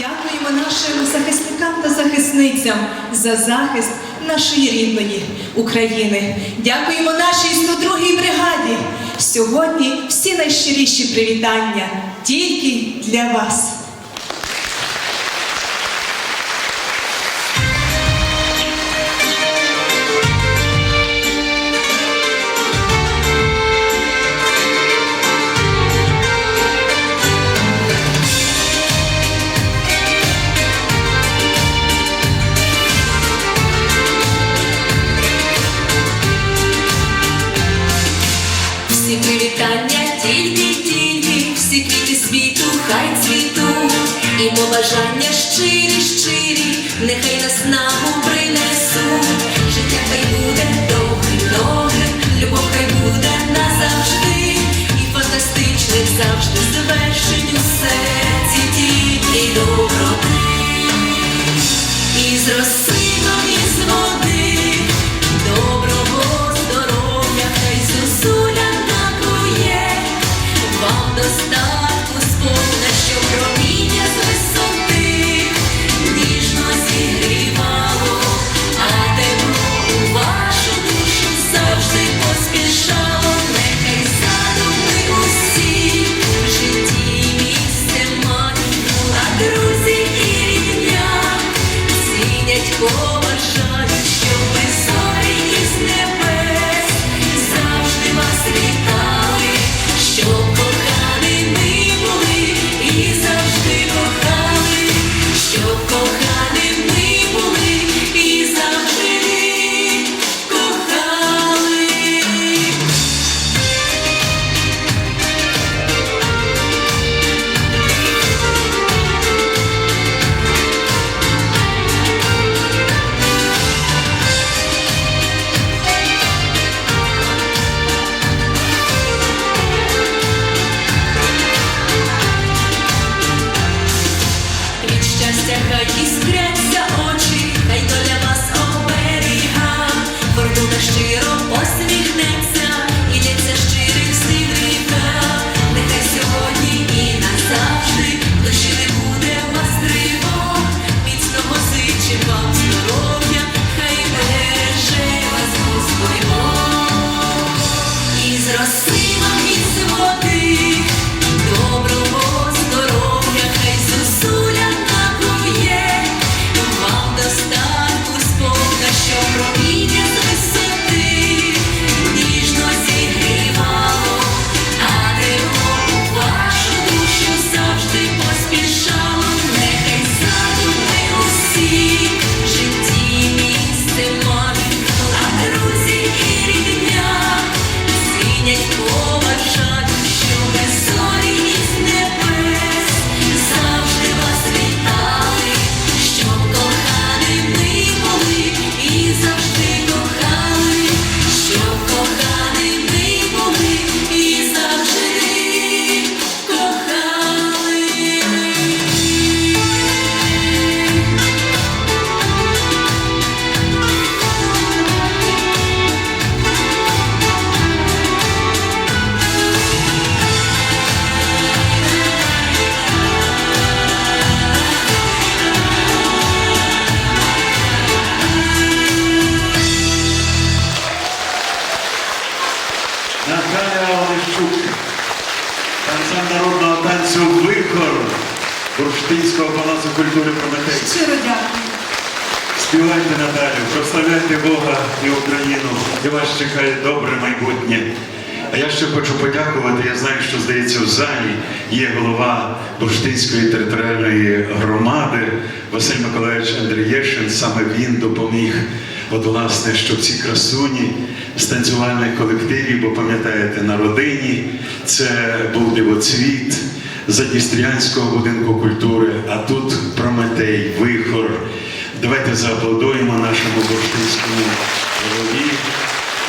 Дякуємо нашим захисникам та захисницям за захист нашої рідної України. Дякуємо нашій 102-й бригаді. Сьогодні всі найщиріші привітання тільки для вас. Тільки, тільки, всі квіти світу, хай цвіту, і побажання щирі, щирі, нехай наснагу принесуть. Життя хай буде довгим, довгим, любов хай буде назавжди, і фантастичний завжди щиро танцем народного танцю Вихор Бурштинського палацу культури Прометей. Щиро дякую. Співайте Наталю, прославляйте Бога і Україну, і вас чекає добре майбутнє. А я ще хочу подякувати. Я знаю, що здається в залі є голова Бурштинської територіальної громади Василь Миколаївич Андрієшин. Саме він допоміг, от власне, щоб ці красуні з танцювальних колективів, бо пам'ятаєте, на родині це був дивоцвіт Задністрянського будинку культури, а тут Прометей, Вихор. Давайте зааплодуємо нашому бурштинському голові.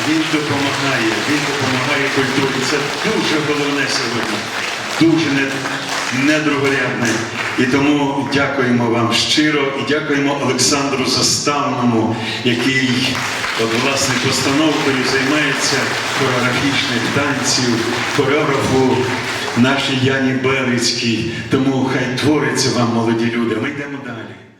Він допомагає, він допомагає культурі. Це дуже головне сьогодні, дуже не, недругорядне. І тому дякуємо вам щиро і дякуємо Олександру Заставному, який от, власне постановкою займається хореографічних танців, хореографу нашій Яні Белицькій. Тому хай твориться вам молоді люди. Ми йдемо далі.